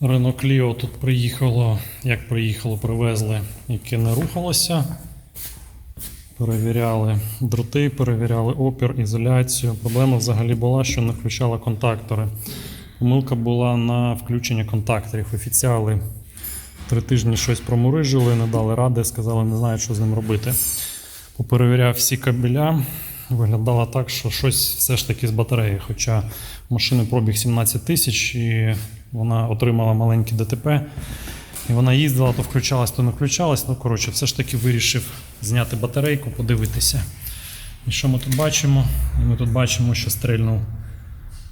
Рено Кліо тут приїхало, як приїхало, привезли, яке не рухалося. Перевіряли дроти, перевіряли опір, ізоляцію. Проблема взагалі була, що не включала контактори. Помилка була на включення контакторів. Офіціали три тижні щось промурижили, не дали ради, сказали, не знають, що з ним робити. Поперевіряв всі кабеля. Виглядало так, що щось все ж таки з батареї. Хоча машини пробіг 17 тисяч, і вона отримала маленьке ДТП. І вона їздила, то включалась, то не включалась. Ну, коротше, все ж таки вирішив зняти батарейку, подивитися. І що ми тут бачимо? Ми тут бачимо, що стрельнув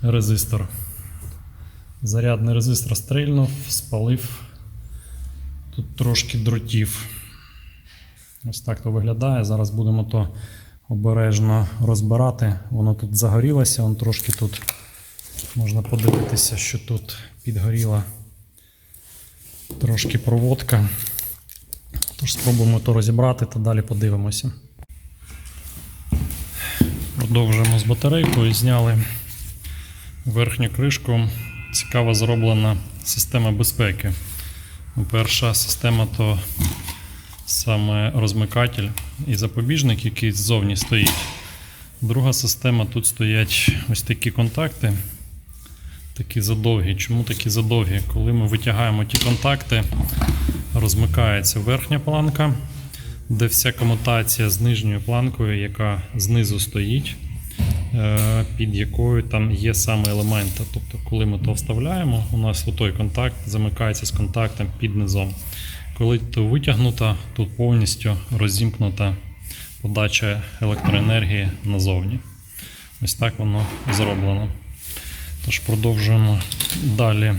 резистор. Зарядний резистор стрельнув, спалив тут трошки дротів. Ось так то виглядає. Зараз будемо то обережно розбирати. Воно тут загорілося, воно трошки тут можна подивитися, що тут підгоріла трошки проводка. Тож спробуємо то розібрати та далі подивимося. Продовжуємо з батарейкою. Зняли верхню кришку. Цікаво зроблена система безпеки. Перша система то саме розмикатель і запобіжник, який ззовні стоїть. Друга система тут стоять ось такі контакти, такі задовгі. Чому такі задовгі? Коли ми витягаємо ті контакти, розмикається верхня планка, де вся комутація з нижньою планкою, яка знизу стоїть, е, під якою там є саме елементи. Тобто, коли ми то вставляємо, у нас той контакт замикається з контактом під низом. Коли то витягнута, тут повністю розімкнута подача електроенергії назовні. Ось так воно зроблено. Тож продовжуємо далі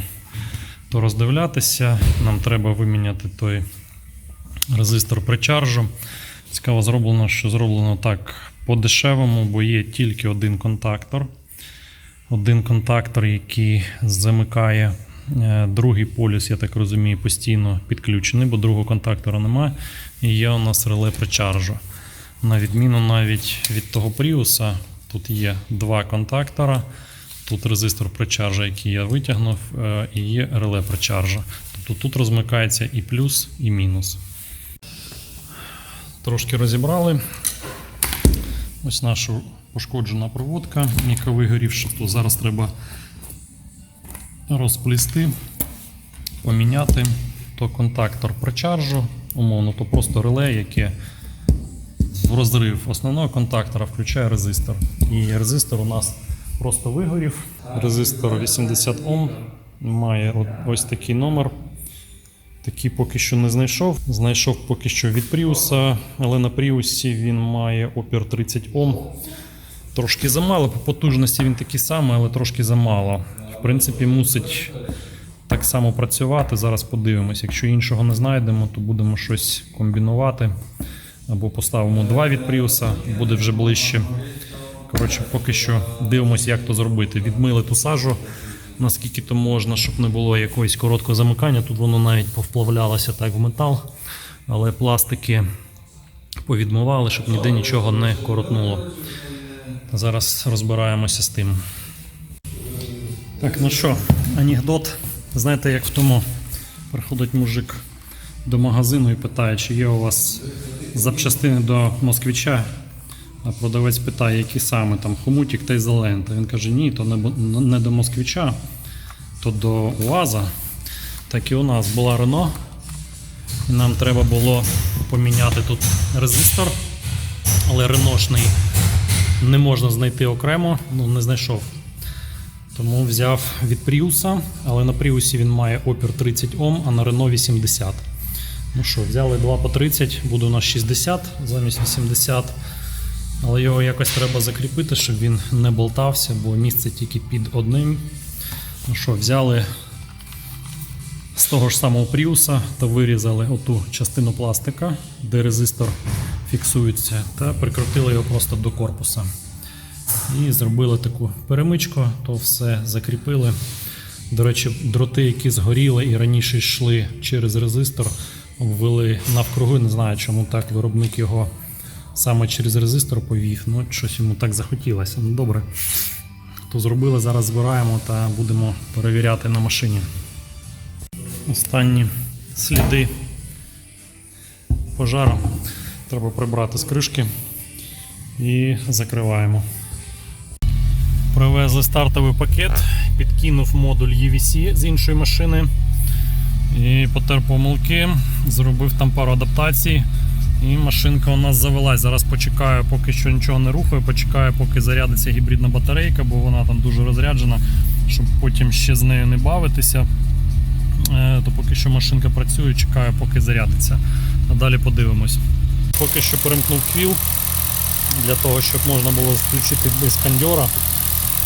то роздивлятися. Нам треба виміняти той резистор причаржу. Цікаво зроблено, що зроблено так по-дешевому, бо є тільки один контактор. Один контактор, який замикає Другий полюс, я так розумію, постійно підключений, бо другого контактора немає. І є у нас реле причаржу. На відміну навіть від того Пріуса, тут є два контактора. Тут резистор причаржа, який я витягнув, е, і є реле причаржа. Тобто тут розмикається і плюс, і мінус. Трошки розібрали. Ось наша пошкоджена проводка, яка вигорівша. То зараз треба розплісти, поміняти то контактор причаржу, умовно, то просто реле, яке в розрив основного контактора включає резистор. І резистор у нас просто вигорів. Резистор 80 Ом має ось такий номер. Такий поки що не знайшов. Знайшов поки що від Пріуса, але на Пріусі він має опір 30 Ом. Трошки замало, по потужності він такий самий, але трошки замало. Принципі, мусить так само працювати. Зараз подивимось. Якщо іншого не знайдемо, то будемо щось комбінувати. Або поставимо два від Пріуса, буде вже ближче. Коротше, поки що дивимося, як то зробити. Відмили ту сажу, наскільки то можна, щоб не було якогось короткого замикання. Тут воно навіть повплавлялося так в метал, але пластики повідмивали, щоб ніде нічого не коротнуло. Зараз розбираємося з тим. Так, ну що, анекдот. Знаєте, як в тому приходить мужик до магазину і питає, чи є у вас запчастини до москвича. А продавець питає, які саме там хомутік та ізолента. Він каже, ні, то не, до москвича, то до УАЗа. Так і у нас була Рено. І нам треба було поміняти тут резистор, але реношний не можна знайти окремо, ну не знайшов. Тому взяв від Пріуса, але на Пріусі він має опір 30 Ом, а на Рено 80. Ну що, взяли 2 по 30, буде у нас 60 замість 80. Але його якось треба закріпити, щоб він не болтався, бо місце тільки під одним. Ну що, взяли з того ж самого Пріуса та вирізали оту частину пластика, де резистор фіксується, та прикрутили його просто до корпуса. І зробили таку перемичку, то все закріпили. До речі, дроти, які згоріли і раніше йшли через резистор, обвели навкруги. Не знаю, чому так виробник його саме через резистор повів. Ну, щось йому так захотілося. Ну добре. То зробили, зараз збираємо та будемо перевіряти на машині. Останні сліди пожару. Треба прибрати з кришки і закриваємо. Привезли стартовий пакет, підкинув модуль UVC з іншої машини і потер помилки, зробив там пару адаптацій. І машинка у нас завелась. Зараз почекаю, поки що нічого не рухаю, почекаю, поки зарядиться гібридна батарейка, бо вона там дуже розряджена, щоб потім ще з нею не бавитися. Е, То поки що машинка працює, чекаю, поки зарядиться. А далі подивимось. Поки що перемкнув квіл для того, щоб можна було включити без кондьора.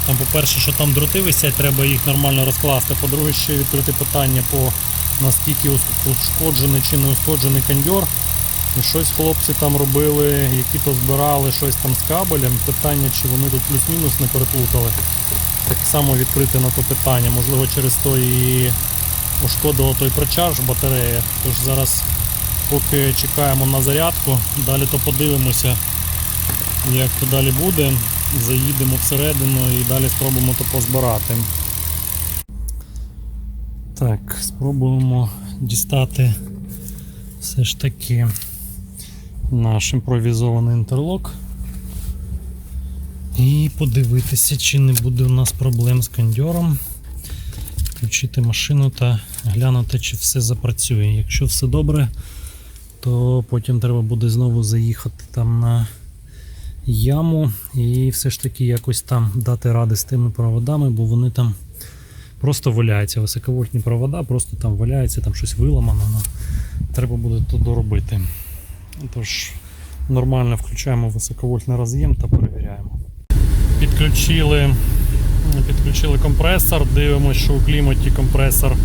Там, по-перше, що там дроти висять, треба їх нормально розкласти. По-друге, ще відкрити питання по наскільки ушкоджений чи не ушкоджений кондьор. Щось хлопці там робили, які то збирали щось там з кабелем. Питання, чи вони тут плюс-мінус не переплутали. Так само відкрити на то питання. Можливо, через то і ушкодило той причарж батареї. Тож зараз, поки чекаємо на зарядку, далі то подивимося, як то далі буде. Заїдемо всередину і далі спробуємо то позбирати. Так, спробуємо дістати все ж таки наш імпровізований інтерлок. І подивитися, чи не буде у нас проблем з кондьором. Включити машину та глянути, чи все запрацює. Якщо все добре, то потім треба буде знову заїхати там на яму і все ж таки якось там дати ради з тими проводами, бо вони там просто валяються. Високовольтні провода, просто там валяються, там щось виламано. Ну, треба буде то доробити. Тож нормально включаємо високовольтний роз'єм та перевіряємо. Підключили, підключили компресор, дивимося, що у кліматі компресор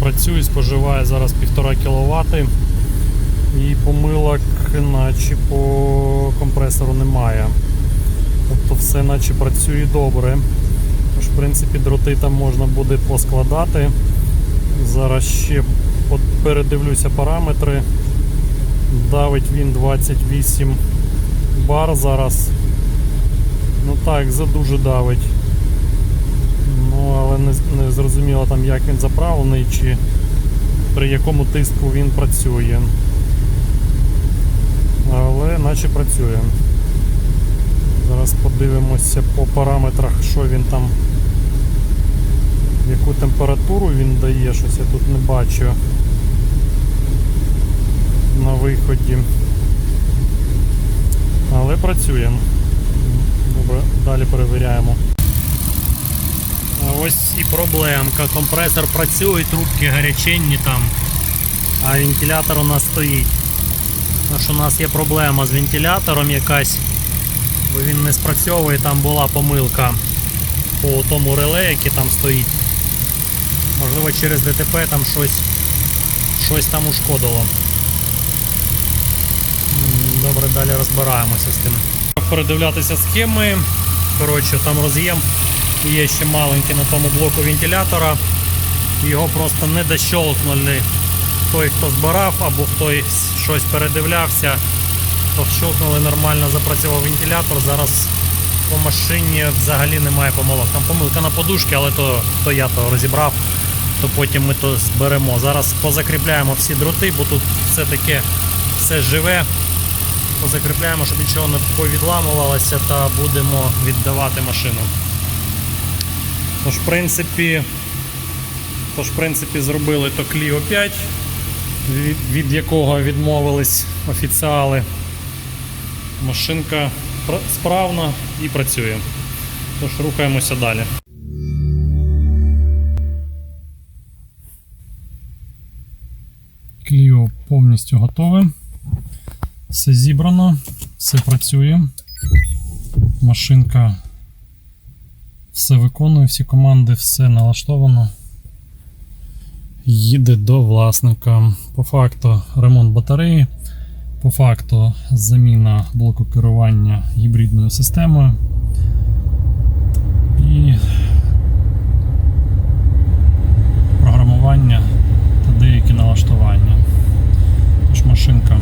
працює, споживає зараз 1,5 кВт. І помилок наче по компресору немає. Тобто все наче працює добре. Тож, в принципі, дроти там можна буде поскладати. Зараз ще передивлюся параметри. Давить він 28 бар зараз. Ну так, задуже давить. Ну, але не, не зрозуміло там як він заправлений чи при якому тиску він працює. Але наче працює. Зараз подивимося по параметрах, що він там, яку температуру він дає, щось я тут не бачу на виході. Але працює. Добре, далі перевіряємо. А ось і проблемка. Компресор працює, трубки гаряченні там, а вентилятор у нас стоїть. Тож у нас є проблема з вентилятором якась, бо він не спрацьовує, там була помилка по тому реле, яке там стоїть. Можливо через ДТП там щось, щось там ушкодило. Добре, далі розбираємося з тим. Передивлятися схеми. Коротше, там роз'єм є ще маленький на тому блоку вентилятора. Його просто не дощолкнули той, хто збирав, або хтось щось передивлявся, то щелкнули нормально, запрацював вентилятор. Зараз по машині взагалі немає помилок. Там помилка на подушки, але то, то я то розібрав, то потім ми то зберемо. Зараз позакріпляємо всі дроти, бо тут все таке все живе. Позакріпляємо, щоб нічого не повідламувалося, та будемо віддавати машину. Тож, в принципі, тож, в принципі, зробили то Clio 5, від, від якого відмовились офіціали. Машинка пр- справна і працює. Тож рухаємося далі. Clio повністю готове. Все зібрано, все працює. Машинка все виконує, всі команди, все налаштовано. Їде до власника. По факту ремонт батареї, по факту заміна блоку керування гібридною системою. І програмування та деякі налаштування. Тож машинка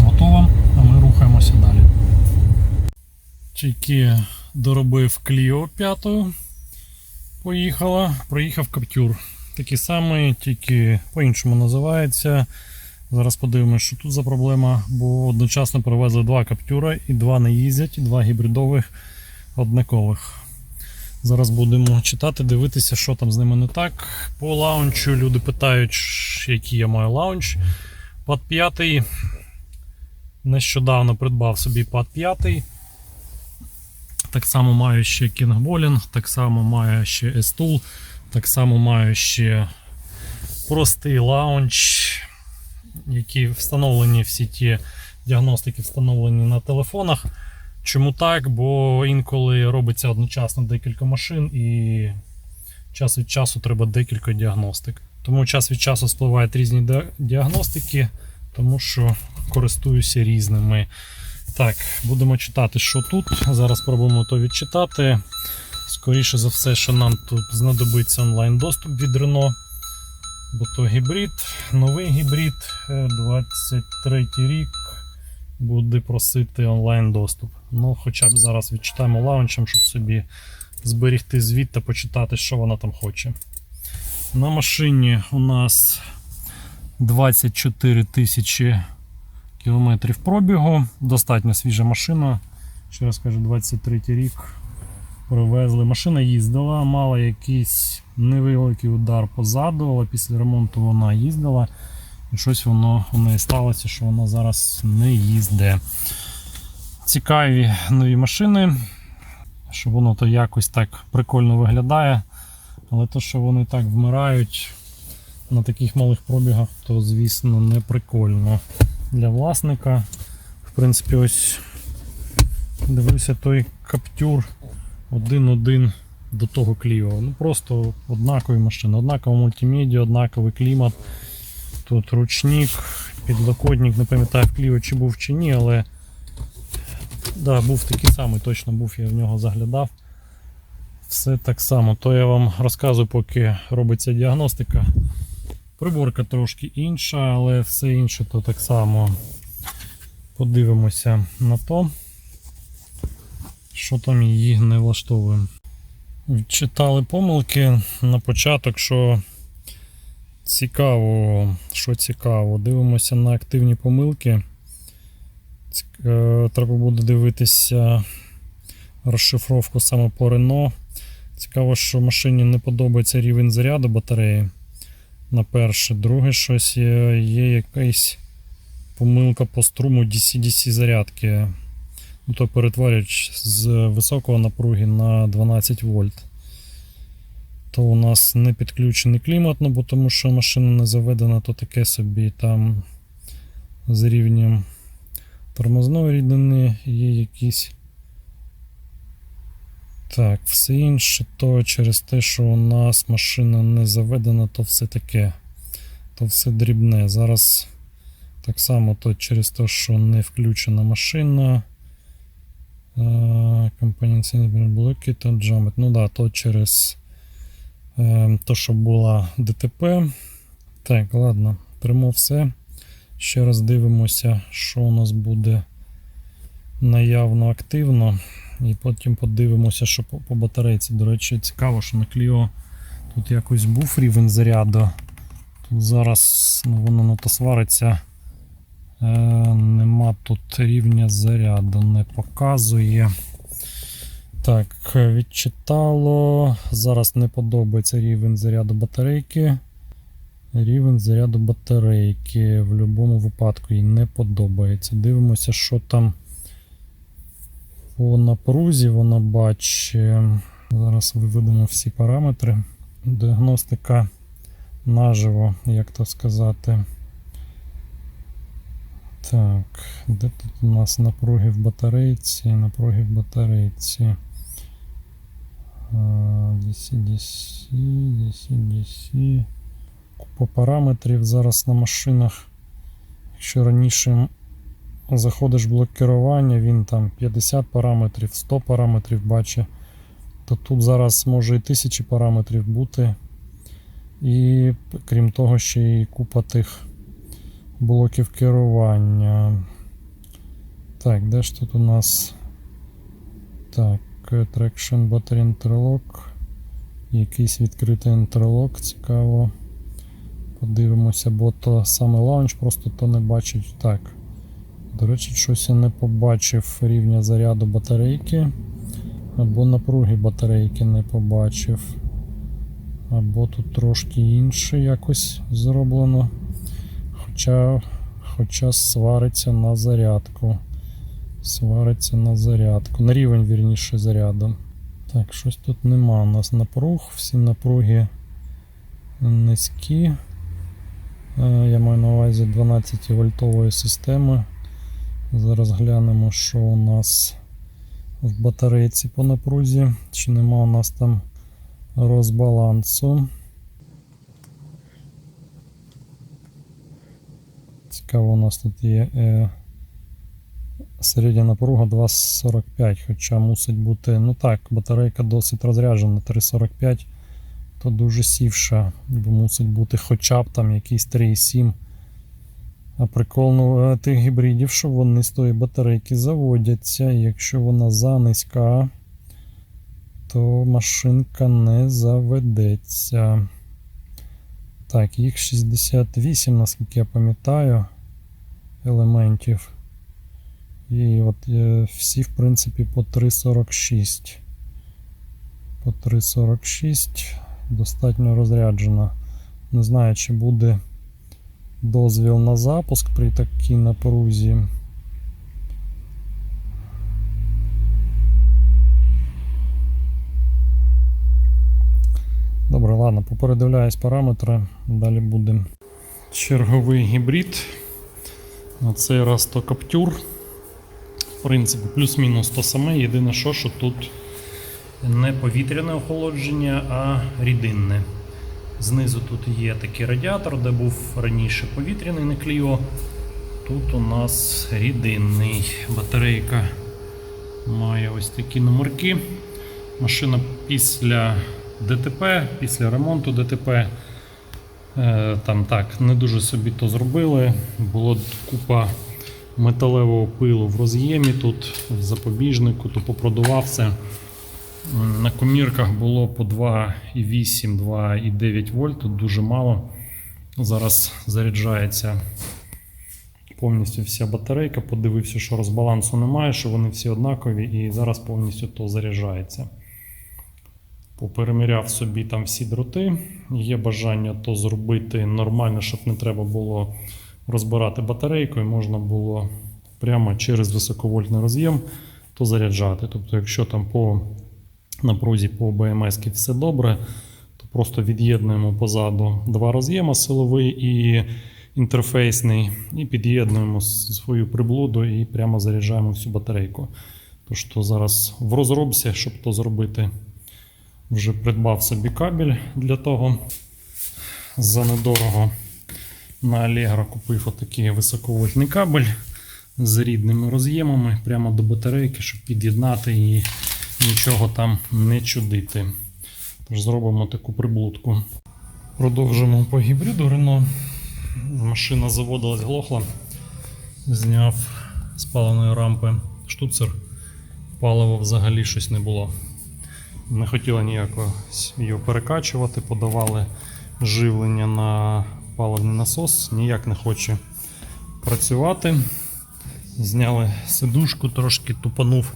готова, а ми рухаємося. далі. Тільки доробив Clio 5. Поїхала, проїхав Captur. Такий самий, тільки по-іншому називається. Зараз подивимося, що тут за проблема, бо одночасно привезли два каптюра і два не їздять, і два гібридових однакових. Зараз будемо читати, дивитися, що там з ними не так. По лаунчу люди питають, який я маю лаунч. Пад 5. Нещодавно придбав собі пад 5. Так само маю ще King Bowling, так само маю ще S-Tool, так само маю ще простий лаунч, які встановлені всі ті діагностики встановлені на телефонах. Чому так? Бо інколи робиться одночасно декілька машин і час від часу треба декілька діагностик. Тому час від часу спливають різні діагностики, тому що користуюся різними. Так, будемо читати, що тут. Зараз спробуємо то відчитати. Скоріше за все, що нам тут знадобиться онлайн доступ від Renault. Бо то гібрид, новий гібрид, е, 23 рік буде просити онлайн доступ. Ну, хоча б зараз відчитаємо лаунчем, щоб собі зберігти звіт та почитати, що вона там хоче. На машині у нас 24 тисячі кілометрів пробігу. Достатньо свіжа машина. Ще раз кажу, 23 рік привезли. Машина їздила, мала якийсь невеликий удар позаду, але після ремонту вона їздила. І щось воно у неї сталося, що вона зараз не їзде. Цікаві нові машини, що воно то якось так прикольно виглядає. Але то, що вони так вмирають на таких малих пробігах, то звісно не прикольно для власника. В принципі, ось дивився той каптюр один-один до того Кліо. Ну просто однакові машини, однакова мультимедіа, однаковий клімат. Тут ручник, підлокотник, не пам'ятаю в Кліо чи був чи ні, але да, був такий самий, точно був, я в нього заглядав. Все так само. То я вам розказую, поки робиться діагностика. Приборка трошки інша, але все інше то так само. Подивимося на то, що там її не влаштовує. Читали помилки на початок, що цікаво, що цікаво. Дивимося на активні помилки. Е, Треба буде дивитися розшифровку саме по Renault. Цікаво, що машині не подобається рівень заряду батареї. На перше. Друге, щось є, є якась помилка по струму DC-DC зарядки. Ну, то перетворюють з високого напруги на 12 вольт. То у нас не підключений клімат, ну, бо тому що машина не заведена, то таке собі там з рівнем тормозної рідини є якісь. Так, все інше, то через те, що у нас машина не заведена, то все таке. То все дрібне. Зараз так само то через те, що не включена машина. Компоненційні блоки та джамет. Ну да, то через е, то, що була ДТП. Так, ладно, прямо все. Ще раз дивимося, що у нас буде наявно активно. І потім подивимося, що по, по батарейці. До речі, цікаво, що на Clio тут якось був рівень заряду. Тут зараз ну, воно на то свариться. Е, нема тут рівня заряду, не показує. Так, відчитало. Зараз не подобається рівень заряду батарейки. Рівень заряду батарейки в будь-якому випадку їй не подобається. Дивимося, що там по напрузі вона бачить. Зараз виведемо всі параметри. Діагностика наживо, як то сказати. Так, де тут у нас напруги в батарейці? Напруги в батарейці. DC, DC, DC, DC. Купа параметрів зараз на машинах. Якщо раніше заходиш в блок він там 50 параметрів, 100 параметрів бачить, то тут зараз може і тисячі параметрів бути. І крім того, ще й купа тих блоків керування. Так, де ж тут у нас Так, Traction Battery Interlock. Якийсь відкритий інтерлок, цікаво. Подивимося, бо то саме лаунч просто то не бачить. Так. До речі, щось я не побачив рівня заряду батарейки. Або напруги батарейки не побачив. Або тут трошки інше якось зроблено. Хоча, хоча свариться на зарядку. Свариться на зарядку. На рівень вірніше заряду. Так, щось тут нема у нас напруг. Всі напруги низькі. Е, Я маю на увазі 12 вольтової системи. Зараз глянемо, що у нас в батарейці по напрузі. Чи нема у нас там розбалансу. Цікаво, у нас тут є е, середня напруга 2,45, хоча мусить бути. Ну так, батарейка досить розряджена, 3,45, то дуже сівша, бо мусить бути хоча б там якийсь 3,7. А прикол ну, е, тих гібридів, що вони з тої батарейки заводяться, якщо вона занизька, то машинка не заведеться. Так, їх 68, наскільки я пам'ятаю, елементів. І от е, всі, в принципі, по 3,46. По 3,46 достатньо розряджена. Не знаю, чи буде дозвіл на запуск при такій напрузі. Добре, ладно, попередивляюсь параметри, далі буде. Черговий гібрид. На цей раз то каптюр. В принципі, плюс-мінус то саме. Єдине, що, що тут не повітряне охолодження, а рідинне. Знизу тут є такий радіатор, де був раніше повітряний не Clio. Тут у нас рідинний. Батарейка має ось такі номерки. Машина після ДТП, після ремонту ДТП. Е, Там так, не дуже собі то зробили. Було купа металевого пилу в роз'ємі тут, в запобіжнику, то попродував все. На комірках було по 2,8, 2,9 вольт, тут дуже мало. Зараз заряджається повністю вся батарейка. Подивився, що розбалансу немає, що вони всі однакові, і зараз повністю то заряджається. Попереміряв собі там всі дроти. Є бажання то зробити нормально, щоб не треба було розбирати батарейку, і можна було прямо через високовольтний роз'єм то заряджати. Тобто, якщо там по напрузі по БМС все добре, то просто від'єднуємо позаду два роз'єма силовий і інтерфейсний, і під'єднуємо свою приблуду і прямо заряджаємо всю батарейку. Тож то зараз в розробці, щоб то зробити, вже придбав собі кабель для того. За недорого на Allegro купив отакий високовольтний кабель з рідними роз'ємами прямо до батарейки, щоб під'єднати і нічого там не чудити. Тож зробимо таку приблудку. Продовжимо по гібриду Renault. Машина заводилась глохла. Зняв з паливної рампи штуцер. Палива взагалі щось не було. Не хотіла ніяко його перекачувати, подавали живлення на паливний насос, ніяк не хоче працювати. Зняли сидушку, трошки тупанув,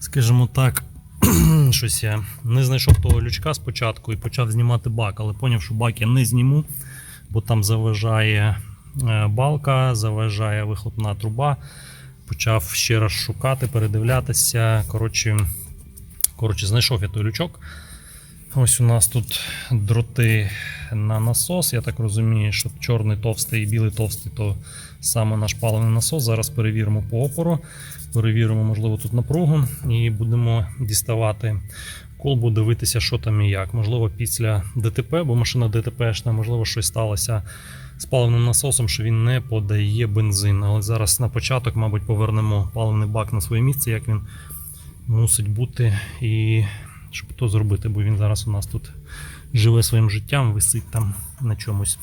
скажімо так, щось я не знайшов того лючка спочатку і почав знімати бак, але поняв, що бак я не зніму, бо там заважає е, балка, заважає вихлопна труба. Почав ще раз шукати, передивлятися. Коротше, коротше, знайшов я той лючок. Ось у нас тут дроти на насос. Я так розумію, що чорний товстий і білий товстий то саме наш паливний насос. Зараз перевіримо по опору, перевіримо, можливо, тут напругу і будемо діставати колбу, дивитися, що там і як. Можливо, після ДТП, бо машина ДТПшна, можливо, щось сталося з паливним насосом, що він не подає бензин. Але зараз на початок, мабуть, повернемо паливний бак на своє місце, як він мусить бути. І щоб то зробити, бо він зараз у нас тут живе своїм життям, висить там на чомусь.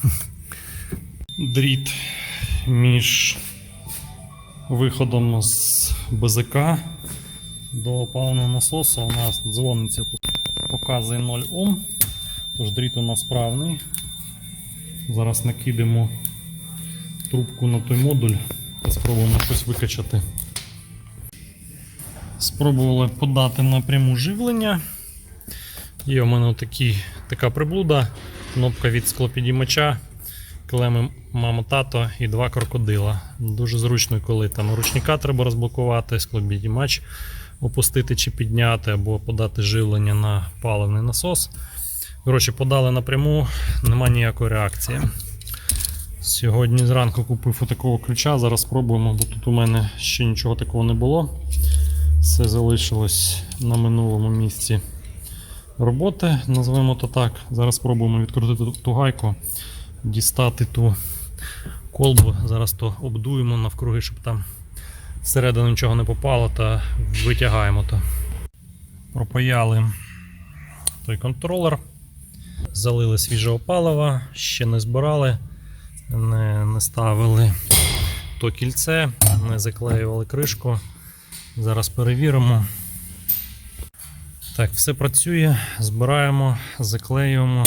Дріт між виходом з БЗК До паливного насосу у нас дзвониця показує 0 Ом, тож дріт у нас справний. Зараз накидемо трубку на той модуль та спробуємо щось викачати. Спробували подати напряму живлення. Є у мене такі, така приблуда, кнопка від склопідіймача, клеми мама тато і два крокодила. Дуже зручно, коли там ручника треба розблокувати, склопідіймач опустити чи підняти, або подати живлення на паливний насос. Коротше, подали напряму, нема ніякої реакції. Сьогодні зранку купив такого ключа, зараз спробуємо, бо тут у мене ще нічого такого не було. Все залишилось на минулому місці роботи, назвемо то так. Зараз спробуємо відкрутити ту гайку, дістати ту колбу. Зараз то обдуємо навкруги, щоб там всередину нічого не попало, та витягаємо то. Пропаяли той контролер, залили свіжого палива, ще не збирали, не, не ставили то кільце, не заклеювали кришку. Зараз перевіримо. Так, все працює, збираємо, заклеюємо,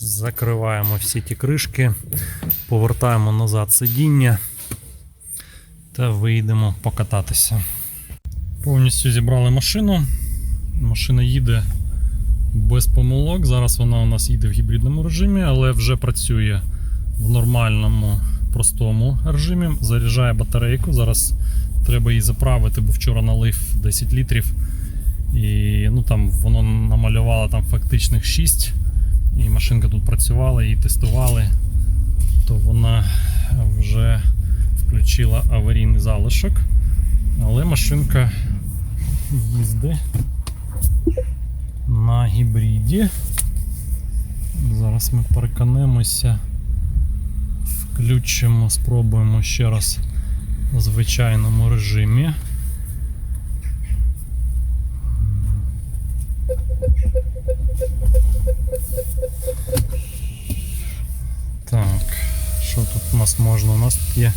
закриваємо всі ті кришки, повертаємо назад сидіння та вийдемо покататися. Повністю зібрали машину. Машина їде без помилок. Зараз вона у нас їде в гібридному режимі, але вже працює в нормальному простому режимі. Заряджає батарейку. Зараз треба її заправити, бо вчора налив 10 літрів. І ну, там воно намалювало там фактичних 6. І машинка тут працювала, її тестували. То вона вже включила аварійний залишок. Але машинка їздить на гібриді. Зараз ми переконемося. Включимо, спробуємо ще раз звичайному режимі. Так, що тут у нас можна? У нас тут є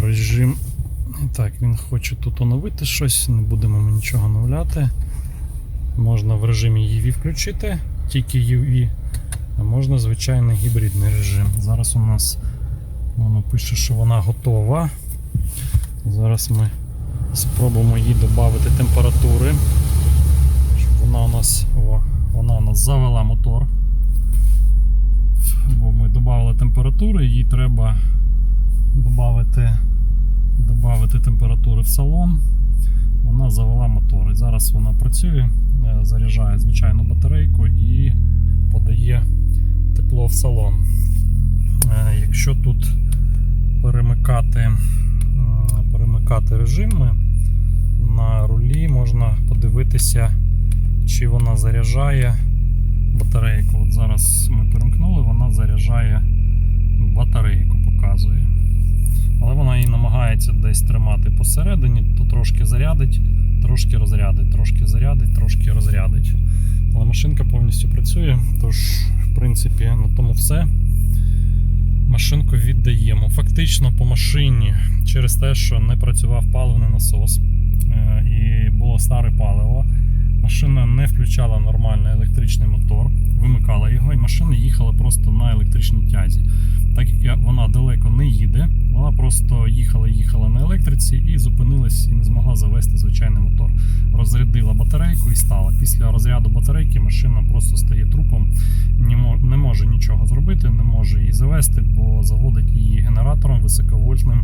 режим. Так, він хоче тут оновити щось, не будемо ми нічого оновляти. Можна в режимі UV включити, тільки UV, а можна звичайний гібридний режим. Зараз у нас воно пише, що вона готова. Зараз ми спробуємо їй додати температури. Щоб вона у нас, о, вона у нас завела мотор. Бо ми додали температури, їй треба додати, додати температури в салон. Вона завела мотор. І зараз вона працює, е, заряджає звичайну батарейку і подає тепло в салон. Е, Якщо тут перемикати, перемикати режими на рулі, можна подивитися, чи вона заряджає батарейку. От зараз ми перемкнули, вона заряджає батарейку, показує. Але вона її намагається десь тримати посередині, то трошки зарядить, трошки розрядить, трошки зарядить, трошки розрядить. Але машинка повністю працює, тож, в принципі, на тому все. Машинку віддаємо. Фактично по машині через те, що не працював паливний насос е, і було старе паливо. Машина не включала нормальний електричний мотор, вимикала його, і машина їхала просто на електричній тязі. Так як вона далеко не їде, вона просто їхала, їхала на електриці і зупинилась і не змогла завести звичайний мотор. Розрядила батарейку і стала. Після розряду батарейки машина просто стає трупом, не може нічого зробити, не може її завести, бо заводить її генератором високовольтним,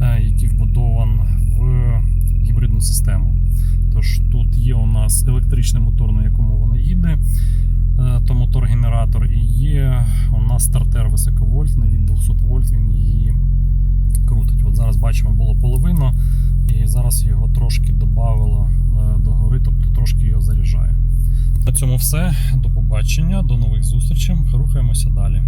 е, який вбудован в гібридну систему. Тож тут є у нас електричний мотор, на якому вона їде, е, то мотор-генератор, і є у нас стартер високовольтний від 200 вольт, він її крутить. От зараз бачимо, було половину, і зараз його трошки додавило е, до гори, тобто трошки його заряджає. На цьому все. До побачення, до нових зустрічей. Рухаємося далі.